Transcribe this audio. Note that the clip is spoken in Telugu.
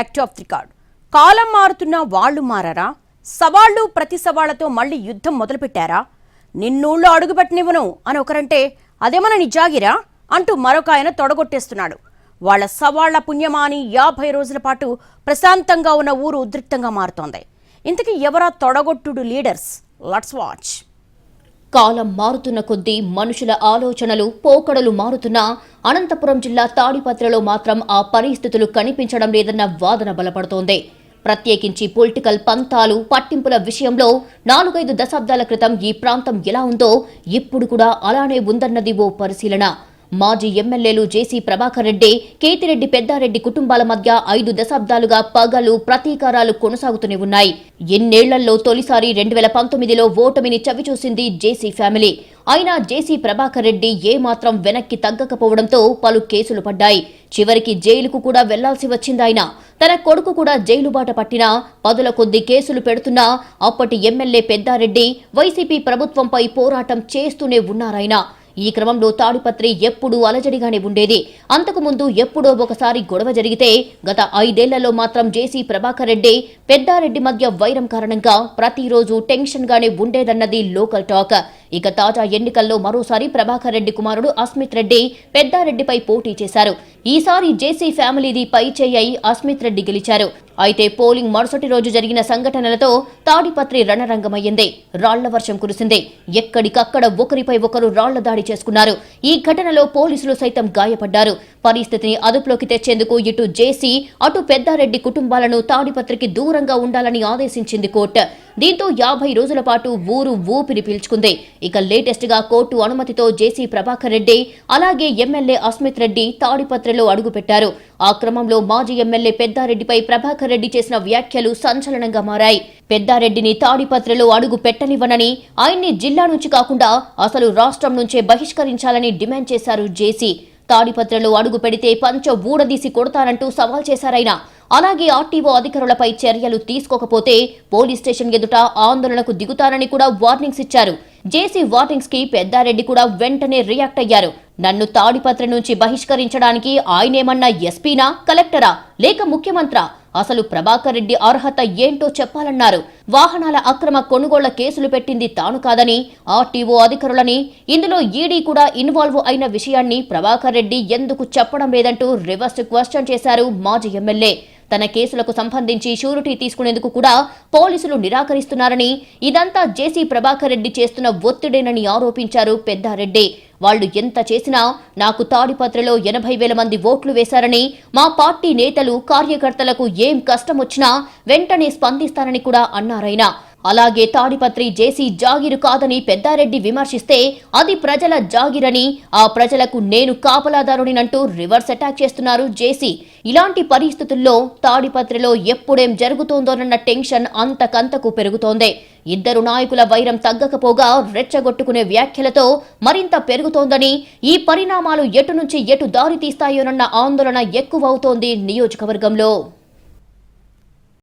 యాక్ట్ ఆఫ్ రికార్డ్ కాలం మారుతున్న వాళ్ళు మారారా? సవాళ్ళు ప్రతి సవాళ్ళతో మళ్ళీ యుద్ధం మొదలుపెట్టారా? నిన్నూళ్ళు అడుగుపెట్టనివ్వను అని ఒకరంటే అదేమన నిజాగిరా? అంటూ మరొక ఆయన తొడగొట్టేస్తున్నాడు. వాళ్ళ సవాళ్ళ పుణ్యమాని యాభై రోజుల పాటు ప్రశాంతంగా ఉన్న ఊరు ఉద్రిక్తంగా మారుతోంది. ఇంతకీ ఎవరా తొడగొట్టుడు లీడర్స్? లట్స్ వాచ్ కాలం మారుతున్న కొద్దీ మనుషుల ఆలోచనలు పోకడలు మారుతున్నా అనంతపురం జిల్లా తాడిపత్రిలో మాత్రం ఆ పరిస్థితులు కనిపించడం లేదన్న వాదన బలపడుతోంది. ప్రత్యేకించి పొలిటికల్ పంతాలు పట్టింపుల విషయంలో నాలుగైదు దశాబ్దాల క్రితం ఈ ప్రాంతం ఎలా ఉందో ఇప్పుడు కూడా అలానే ఉందన్నది ఓ పరిశీలన. మాజీ ఎమ్మెల్యేలు జేసీ ప్రభాకర్ రెడ్డి కేతిరెడ్డి పెద్దారెడ్డి కుటుంబాల మధ్య ఐదు దశాబ్దాలుగా పగలు ప్రతీకారాలు కొనసాగుతూనే ఉన్నాయి. ఎన్నేళ్ళలో తొలిసారి రెండు వేల పంతొమ్మిదిలో ఓటమిని చవిచూసింది జేసీ ఫ్యామిలీ. అయినా జేసీ ప్రభాకర్ రెడ్డి ఏమాత్రం వెనక్కి తగ్గకపోవడంతో పలు కేసులు పడ్డాయి. చివరికి జైలుకు కూడా వెళ్ళాల్సి వచ్చిందాయన తన కొడుకు కూడా జైలు బాట పట్టినా పదుల కొద్ది కేసులు పెడుతున్నా అప్పటి ఎమ్మెల్యే పెద్దారెడ్డి వైసీపీ ప్రభుత్వంపై పోరాటం చేస్తూనే ఉన్నారాయన. ఈ క్రమంలో తాడిపత్రి ఎప్పుడూ అలజడిగానే ఉండేది. అంతకుముందు ఎప్పుడో ఒకసారి గొడవ జరిగితే గత ఐదేళ్ళలో మాత్రం జేసీ ప్రభాకర్ రెడ్డి పెద్దారెడ్డి మధ్య వైరం కారణంగా ప్రతిరోజు టెన్షన్గానే ఉండేదన్నది లోకల్ టాక్. ఇక తాజా ఎన్నికల్లో మరోసారి ప్రభాకర్ రెడ్డి కుమారుడు అస్మిత్ రెడ్డి పెద్దారెడ్డిపై పోటీ చేశారు. ఈసారి జేసీ ఫ్యామిలీది పై చేయి అస్మిత్ రెడ్డి గెలిచారు. అయితే పోలింగ్ మరుసటి రోజు జరిగిన సంఘటనలతో తాడిపత్రి రణరంగమయ్యింది. రాళ్ళ వర్షం కురిసింది. ఎక్కడికక్కడ ఒకరిపై ఒకరు రాళ్ళ దాడి చేసుకున్నారు. ఈ ఘటనలో పోలీసులు సైతం గాయపడ్డారు. పరిస్థితిని అదుపులోకి తెచ్చేందుకు ఇటు జేసీ అటు పెద్దారెడ్డి కుటుంబాలను తాడిపత్రికి దూరంగా ఉండాలని ఆదేశించింది కోర్టు. దీంతో యాభై రోజుల పాటు ఊరు ఊపిరి పీల్చుకుంది. ఇక లేటెస్ట్గా కోర్టు అనుమతితో జేసీ ప్రభాకర్ రెడ్డి అలాగే ఎమ్మెల్యే అస్మిత్ రెడ్డి తాడిపత్రిలో అడుగుపెట్టారు. ఆ క్రమంలో మాజీ ఎమ్మెల్యే పెద్దారెడ్డిపై ప్రభాకర్ రెడ్డి చేసిన వ్యాఖ్యలు సంచలనంగా మారాయి. పెద్దారెడ్డిని తాడిపత్రిలో అడుగు పెట్టనివ్వనని ఆయన్ని జిల్లా నుంచి కాకుండా అసలు రాష్ట్రం నుంచే బహిష్కరించాలని డిమాండ్ చేశారు జేసీ. తాడిపత్రలో అడుగు పెడితే పంచ ఊడదీసి కొడతానంటూ సవాల్ చేశారైనా అలాగే ఆర్టీఓ అధికారులపై చర్యలు తీసుకోకపోతే పోలీస్ స్టేషన్ ఎదుట ఆందోళనకు దిగుతారని కూడా వార్నింగ్స్ ఇచ్చారు. జేసీ వార్నింగ్స్కి పెద్దారెడ్డి కూడా వెంటనే రియాక్ట్ అయ్యారు. నన్ను తాడిపత్రి నుంచి బహిష్కరించడానికి ఆయనేమన్నా ఎస్పీనా కలెక్టరా లేక ముఖ్యమంత్రా? అసలు ప్రభాకర్ రెడ్డి అర్హత ఏంటో చెప్పాలన్నారు. వాహనాల అక్రమ కొనుగోళ్ళ కేసులు పెట్టింది తాను కాదని ఆర్టీఓ అధికారులని ఇందులో ఈడీ కూడా ఇన్వాల్వ్ అయిన విషయాన్ని ప్రభాకర్ రెడ్డి ఎందుకు చెప్పడం లేదంటూ రివర్స్ క్వశ్చన్ చేశారు మాజీ ఎమ్మెల్యే. తన కేసులకు సంబంధించి షూరిటీ తీసుకునేందుకు కూడా పోలీసులు నిరాకరిస్తున్నారని ఇదంతా జేసీ ప్రభాకర్ రెడ్డి చేస్తున్న ఒత్తిడేనని ఆరోపించారు పెద్దారెడ్డి. వాళ్ళు ఎంత చేసినా నాకు తాడిపత్రలో ఎనభై వేల మంది ఓట్లు వేశారని మా పార్టీ నేతలు కార్యకర్తలకు ఏం కష్టం వచ్చినా వెంటనే స్పందిస్తారని కూడా అన్నారైనా అలాగే తాడిపత్రి జేసీ జాగిరు కాదని పెద్దారెడ్డి విమర్శిస్తే అది ప్రజల జాగిరని ఆ ప్రజలకు నేను కాపలాదారుడినంటూ రివర్స్ అటాక్ చేస్తున్నారు జేసీ. ఇలాంటి పరిస్థితుల్లో తాడిపత్రిలో ఎప్పుడేం జరుగుతోందోనన్న టెన్షన్ అంతకంతకు పెరుగుతోంది. ఇద్దరు నాయకుల వైరం తగ్గకపోగా రెచ్చగొట్టుకునే వ్యాఖ్యలతో మరింత పెరుగుతోందని ఈ పరిణామాలు ఎటు నుంచి ఎటు దారి తీస్తాయోనన్న ఆందోళన ఎక్కువవుతోంది నియోజకవర్గంలో.